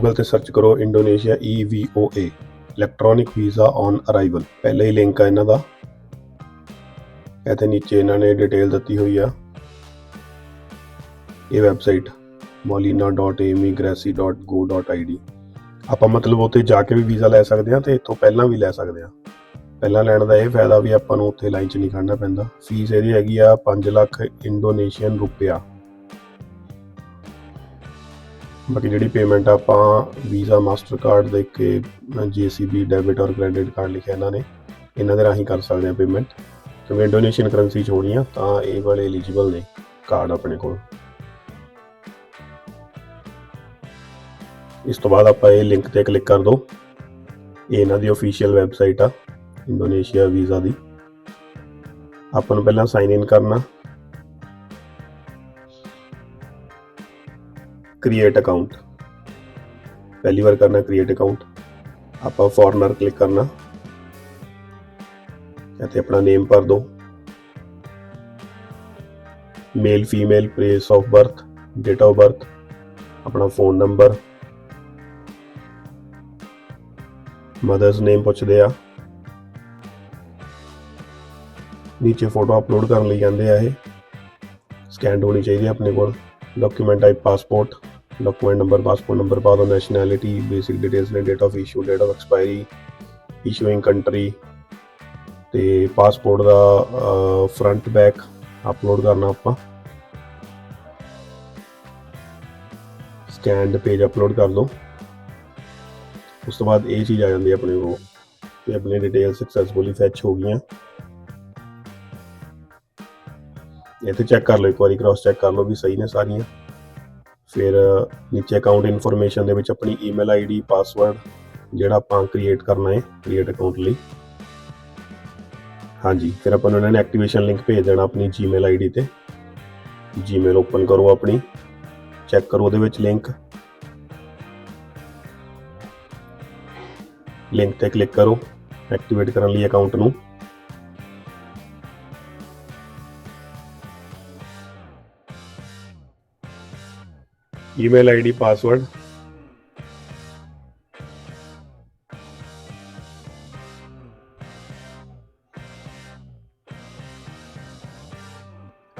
Google ਤੇ search ਕਰੋ Indonesia EVOA electronic visa on arrival ਪਹਿਲਾ ਹੀ ਲਿੰਕ ਆ ਇਹਨਾਂ ਦਾ। ਇੱਥੇ ਨੀਚੇ ਇਹਨਾਂ ਨੇ ਡਿਟੇਲ ਦਿੱਤੀ ਹੋਈ ਆ। ਇਹ ਵੈਬਸਾਈਟ molina.emigrasi.go.id ਆਪਾਂ ਮਤਲਬ ਉੱਥੇ ਜਾ ਕੇ ਵੀ ਵੀਜ਼ਾ ਲੈ ਸਕਦੇ ਹਾਂ ਤੇ ਇੱਥੋਂ ਪਹਿਲਾਂ ਵੀ ਲੈ ਸਕਦੇ ਹਾਂ ਪਹਿਲਾਂ ਲੈਣ ਦਾ ਇਹ ਫਾਇਦਾ ਵੀ ਆਪਾਂ ਨੂੰ ਉੱਥੇ ਲਾਈਨ 'ਚ ਨਹੀਂ ਖੜਨਾ ਪੈਂਦਾ। ਫੀਸ ਇਹਦੀ ਹੈਗੀ ਆ 5 ਲੱਖ ਇੰਡੋਨੇਸ਼ੀਅਨ ਰੁਪਿਆ ਬਾਕੀ ਜਿਹੜੀ ਪੇਮੈਂਟ ਆਪਾਂ ਵੀਜ਼ਾ ਮਾਸਟਰ ਕਾਰਡ ਦੇ ਕੇ ਜੀਸੀਬੀ ਡੈਬਿਟ ਔਰ ਕ੍ਰੈਡਿਟ ਕਾਰਡ ਲਿਖਿਆ ਇਹਨਾਂ ਨੇ, ਇਹਨਾਂ ਦੇ ਰਾਹੀਂ ਕਰ ਸਕਦੇ ਆ ਪੇਮੈਂਟ ਕਿਉਂਕਿ ਇੰਡੋਨੇਸ਼ੀਅਨ ਕਰੰਸੀ 'ਚ ਹੋਣੀ ਆ, ਤਾਂ ਇਹ ਵਾਲੇ ਐਲੀਜੀਬਲ ਨੇ ਕਾਰਡ ਆਪਣੇ ਕੋਲ। ਇਸ ਤੋਂ ਬਾਅਦ ਆਪਾਂ ਇਹ ਲਿੰਕ ਤੇ ਕਲਿੱਕ ਕਰ ਦੋ। ਇਹ ਇਹਨਾਂ ਦੀ ਅਫੀਸ਼ੀਅਲ ਵੈਬਸਾਈਟ ਆ ਇੰਡੋਨੇਸ਼ੀਆ ਵੀਜ਼ਾ ਦੀ। ਆਪਾਂ ਨੂੰ ਪਹਿਲਾਂ ਸਾਈਨ ਇਨ ਕਰਨਾ। ਕ੍ਰੀਏਟ ਅਕਾਊਂਟ ਪਹਿਲੀ ਵਾਰ ਕਰਨਾ ਕ੍ਰੀਏਟ ਅਕਾਊਂਟ ਆਪਾਂ ਫੋਰਨਰ ਕਲਿੱਕ ਕਰਨਾ। ਇੱਥੇ ਆਪਣਾ ਨੇਮ ਭਰ ਦਿਓ male female place of birth date of birth ਆਪਣਾ ਫੋਨ ਨੰਬਰ ਮਦਰਸ ਨੇਮ ਪੁੱਛਦੇ ਆ। ਨੀਚੇ ਫੋਟੋ ਅਪਲੋਡ ਕਰਨ ਲਈ ਜਾਂਦੇ ਆ ਇਹ। ਸਕੈਨਡ ਹੋਣੀ ਚਾਹੀਦੀ ਆਪਣੇ ਕੋਲ। Document type passport document number passport number ਪਾ ਦਿਓ ਨੈਸ਼ਨੈਲਿਟੀ ਬੇਸਿਕ ਡਿਟੇਲਸ ਨੇ date of issue date of expiry issuing country ਤੇ ਪਾਸਪੋਰਟ ਦਾ ਫਰੰਟ ਬੈਕ ਅਪਲੋਡ ਕਰਨਾ ਆਪਾਂ। ਸਕੈਨਡ ਪੇਜ ਅਪਲੋਡ ਕਰ ਦਿਓ ਉਸ ਤੋਂ ਬਾਅਦ ਇਹ ਚੀਜ਼ ਆ ਜਾਂਦੀ ਹੈ ਆਪਣੇ ਕੋਲ ਤੇ ਆਪਣੀ ਡਿਟੇਲ ਸਕਸੈਸਫੁਲੀ ਫੈਚ ਹੋ ਗਈਆਂ। ਇੱਥੇ ਚੈੱਕ ਕਰ ਲਓ, ਇੱਕ ਵਾਰੀ ਕ੍ਰਾਸ ਚੈੱਕ ਕਰ ਲਓ ਵੀ ਸਹੀ ਨੇ ਸਾਰੀਆਂ। ਫਿਰ ਨੀਚੇ ਅਕਾਊਂਟ ਇਨਫੋਰਮੇਸ਼ਨ ਦੇ ਵਿੱਚ ਆਪਣੀ ਈਮੇਲ ਆਈਡੀ ਪਾਸਵਰਡ ਜਿਹੜਾ ਆਪਾਂ ਕ੍ਰੀਏਟ ਕਰਨਾ ਹੈ ਕ੍ਰੀਏਟ ਅਕਾਊਂਟ ਲਈ। ਹਾਂਜੀ, ਫਿਰ ਆਪਾਂ ਨੂੰ ਇਹਨਾਂ ਨੇ ਐਕਟੀਵੇਸ਼ਨ ਲਿੰਕ ਭੇਜ ਦੇਣਾ ਆਪਣੀ ਜੀਮੇਲ ਆਈਡੀ ਤੇ। ਜੀਮੇਲ ਓਪਨ ਕਰੋ ਆਪਣੀ ਚੈੱਕ ਕਰੋ ਉਹਦੇ ਵਿੱਚ ਲਿੰਕ ਲਿੰਕ ਤੇ ਕਲਿੱਕ ਕਰੋ ਐਕਟੀਵੇਟ ਕਰਨ ਲਈ ਅਕਾਊਂਟ ਨੂੰ। Email ID password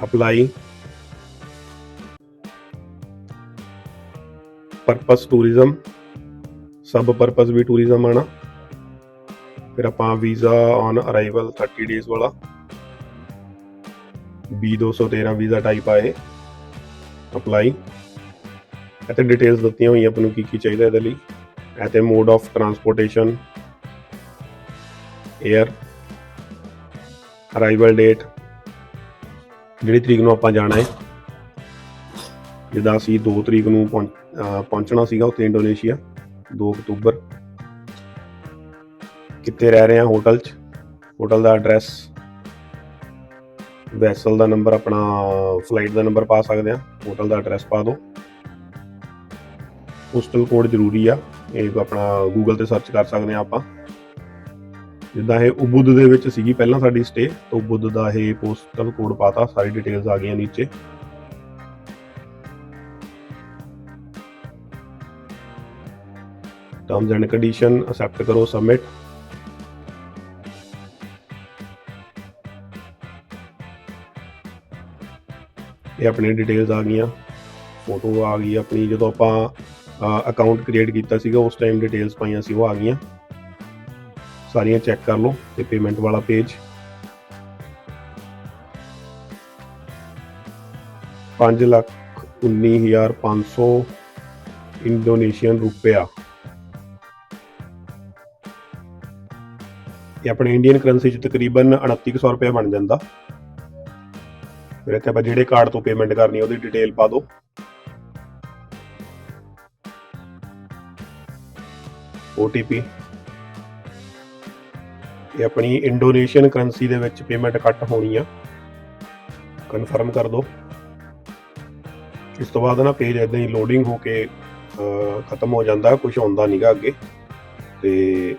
apply purpose tourism sub purpose ਵੀ ਟੂਰਿਜ਼ਮ ਆਣਾ ਫਿਰ ਆਪਾਂ ਵੀਜ਼ਾ ਔਨ ਅਰਾਈਵਲ 30 ਡੇਜ਼ ਵਾਲਾ। B213 ਵੀਜ਼ਾ ਟਾਈਪ ਆਏ। ਅਪਲਾਈ ਅਤੇ ਡਿਟੇਲਸ ਦਿੱਤੀਆਂ ਹੋਈਆਂ ਆਪਾਂ ਨੂੰ ਕੀ ਕੀ ਚਾਹੀਦਾ ਇਹਦੇ ਲਈ। ਅਤੇ mode of transportation air arrival date ਜਿਹੜੀ ਤਰੀਕ ਨੂੰ ਆਪਾਂ ਜਾਣਾ ਹੈ। ਜਿੱਦਾਂ ਅਸੀਂ 2 ਤਰੀਕ ਨੂੰ ਪਹੁੰਚ- ਪਹੁੰਚਣਾ ਸੀਗਾ ਉੱਥੇ ਇੰਡੋਨੇਸ਼ੀਆ 2 ਅਕਤੂਬਰ। ਕਿੱਥੇ ਰਹਿ ਰਹੇ ਹਾਂ ਹੋਟਲ 'ਚ? ਹੋਟਲ ਦਾ ਐਡਰੈਸ ਵੈਸਲ ਦਾ ਨੰਬਰ ਆਪਣਾ ਫਲਾਈਟ ਦਾ ਨੰਬਰ ਪਾ ਸਕਦੇ ਆ ਹੋਟਲ ਦਾ ਐਡਰੈਸ ਪਾ ਦਿਓ। ਪੋਸਟਲ ਕੋਡ ਜ਼ਰੂਰੀ ਆ। ਇਹ ਆਪਣਾ ਗੂਗਲ ਤੇ ਸਰਚ ਕਰ ਸਕਦੇ ਆ ਆਪਾਂ। ਜਿੱਦਾਂ ਇਹ ਉਬੁੱਧ ਦੇ ਵਿੱਚ ਸੀਗੀ ਪਹਿਲਾਂ ਸਾਡੀ ਸਟੇ ਤਾਂ ਉਬੁੱਧ ਦਾ ਇਹ ਪੋਸਟਲ ਕੋਡ ਪਾਤਾ, ਸਾਰੀ ਡਿਟੇਲਸ ਆ ਗਈਆਂ ਨੀਚੇ। ਟਰਮਸ ਐਂਡ ਕੰਡੀਸ਼ਨ ਅਸੈਪਟ ਕਰੋ ਸਬਮਿਟ ਇਹ ਆਪਣੀ ਡਿਟੇਲਸ ਆ ਗਈਆਂ। ਫੋਟੋ ਆ ਗਈ ਆਪਣੀ, ਜਦੋਂ ਆਪਾਂ ਅਕਾਊਂਟ ਕ੍ਰੀਏਟ ਕੀਤਾ ਸੀਗਾ, ਉਸ ਟਾਈਮ ਡਿਟੇਲਸ ਪਾਈਆਂ ਸੀ, ਉਹ ਆ ਗਈਆਂ। ਸਾਰੀਆਂ ਚੈੱਕ ਕਰ ਲਓ ਤੇ ਪੇਮੈਂਟ ਵਾਲਾ ਪੇਜ ਪੰਜ ਲੱਖ ਉੱਨੀ ਹਜ਼ਾਰ ਪੰਜ ਸੌ ਇੰਡੋਨੇਸ਼ੀਅਨ ਰੁਪਇਆ। ਇਹ ਆਪਣੇ ਇੰਡੀਅਨ ਕਰੰਸੀ ਚ ਤਕਰੀਬਨ 2900 ਰੁਪਏ ਬਣ ਜਾਂਦਾ। ਫਿਰ ਇੱਥੇ ਆਪਾਂ ਜਿਹੜੇ ਕਾਰਡ ਤੋਂ ਪੇਮੈਂਟ ਕਰਨੀ ਉਹਦੀ ਡਿਟੇਲ ਪਾ ਦਿਓ। OTP ਇਹ ਆਪਣੀ ਇੰਡੋਨੇਸ਼ੀਅਨ ਕਰੰਸੀ ਦੇ ਵਿੱਚ ਪੇਮੈਂਟ ਕੱਟ ਹੋਣੀ ਆ। ਕਨਫਰਮ ਕਰ ਦਿਓ ਇਸ ਤੋਂ ਬਾਅਦ ਨਾ ਪੇਜ ਇਦਾਂ ਹੀ ਲੋਡਿੰਗ ਹੋ ਕੇ ਖਤਮ ਹੋ ਜਾਂਦਾ ਕੁਝ ਆਉਂਦਾ ਨਹੀਂਗਾ ਅੱਗੇ। ਤੇ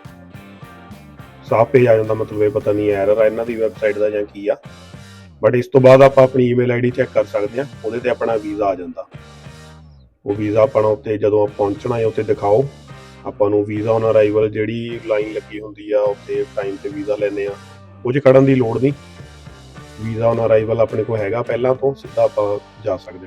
ਸਾਫ਼ ਪੇਜ ਆ ਜਾਂਦਾ, ਮਤਲਬ ਇਹ ਪਤਾ ਨਹੀਂ ਐਰਰ ਆ ਇਹਨਾਂ ਦੀ ਵੈਬਸਾਈਟ ਦਾ ਜਾਂ ਕੀ ਆ। ਬਟ ਇਸ ਤੋਂ ਬਾਅਦ ਆਪਾਂ ਆਪਣੀ ਈਮੇਲ ਆਈਡੀ ਚੈੱਕ ਕਰ ਸਕਦੇ ਹਾਂ ਉਹਦੇ ਤੇ ਆਪਣਾ ਵੀਜ਼ਾ ਆ ਜਾਂਦਾ। ਉਹ ਵੀਜ਼ਾ ਆਪਣਾ ਉੱਤੇ ਜਦੋਂ ਪਹੁੰਚਣਾ ਹੈ ਉੱਤੇ ਦਿਖਾਓ। ਆਪਾਂ ਨੂੰ ਵੀਜ਼ਾ ਔਨ ਅਰਾਈਵਲ ਜਿਹੜੀ ਲਾਈਨ ਲੱਗੀ ਹੁੰਦੀ ਆ, ਉੱਥੇ ਟਾਈਮ ਤੇ ਵੀਜ਼ਾ ਲੈਣੇ ਆ। ਉਹ 'ਚ ਖੜਨ ਦੀ ਲੋੜ ਨਹੀਂ। ਵੀਜ਼ਾ ਔਨ ਅਰਾਈਵਲ ਆਪਣੇ ਕੋਲ ਹੈਗਾ, ਪਹਿਲਾਂ ਤੋਂ ਸਿੱਧਾ ਆਪਾਂ ਜਾ ਸਕਦੇ